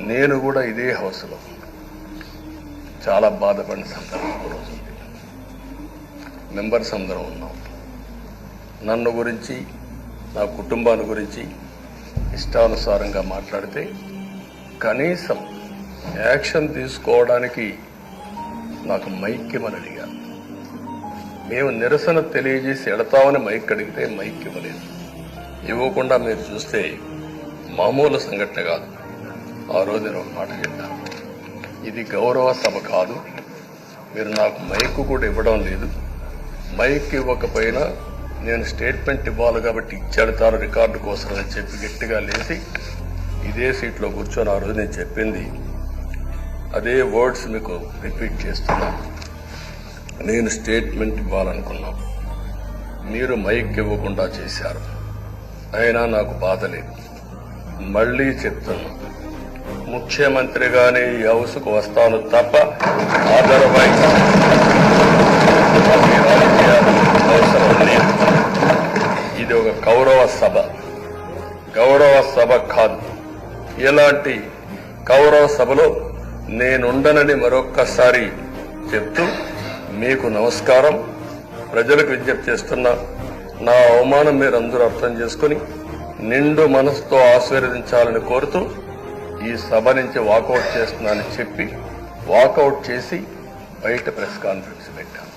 నేను కూడా ఇదే హౌస్లో చాలా బాధపడిన సందర్భం కూడా ఉంది. మెంబర్స్ అందరం ఉన్నాం. నన్ను గురించి నా కుటుంబాన్ని గురించి ఇష్టానుసారంగా మాట్లాడితే కనీసం యాక్షన్ తీసుకోవడానికి నాకు మైక్ ఇవ్వమని అడిగాను మేము నిరసన తెలియజేసి ఎడతామని మైక్ అడిగితే మైక్ ఇవ్వలేదు ఇవ్వకుండా మీరు చూస్తే మామూలు సంఘటన కాదు. ఆ రోజు నేను ఒక మాట చెప్పాను. ఇది గౌరవ సభ కాదు. మీరు నాకు మైక్ కూడా ఇవ్వడం లేదు. మైక్ ఇవ్వకపోయినా నేను స్టేట్మెంట్ ఇవ్వాలి కాబట్టి ఇచ్చాడు తాను రికార్డు కోసం అని చెప్పి గట్టిగా లేచి ఇదే సీట్లో కూర్చొని ఆ రోజు నేను చెప్పింది. అదే వర్డ్స్ మీకు రిపీట్ చేస్తున్నా. నేను స్టేట్మెంట్ ఇవ్వాలనుకున్నా. మీరు మైక్ ఇవ్వకుండా చేశారు. అయినా నాకు బాధ లేదు. మళ్ళీ చెప్తున్నా. ముఖ్యమంత్రిగానే ఈ హౌస్కు వస్తాను తప్ప అదర్వైజ్ అవసరం లేదు ఇది ఒక గౌరవ సభ. గౌరవ సభ కాదు. ఇలాంటి గౌరవ సభలో నేనుండనని మరొక్కసారి చెప్తూ మీకు నమస్కారం. ప్రజలకు విజ్ఞప్తి చేస్తున్నా నా అవమానం మీరు అందరూ అర్థం చేసుకుని నిండు మనసుతో ఆశీర్వదించాలని కోరుతూ ఈ సభ నుంచి వాకౌట్ చేస్తున్నానని చెప్పి వాకౌట్ చేసి బయట ప్రెస్ కాన్ఫరెన్స్ పెట్టాను.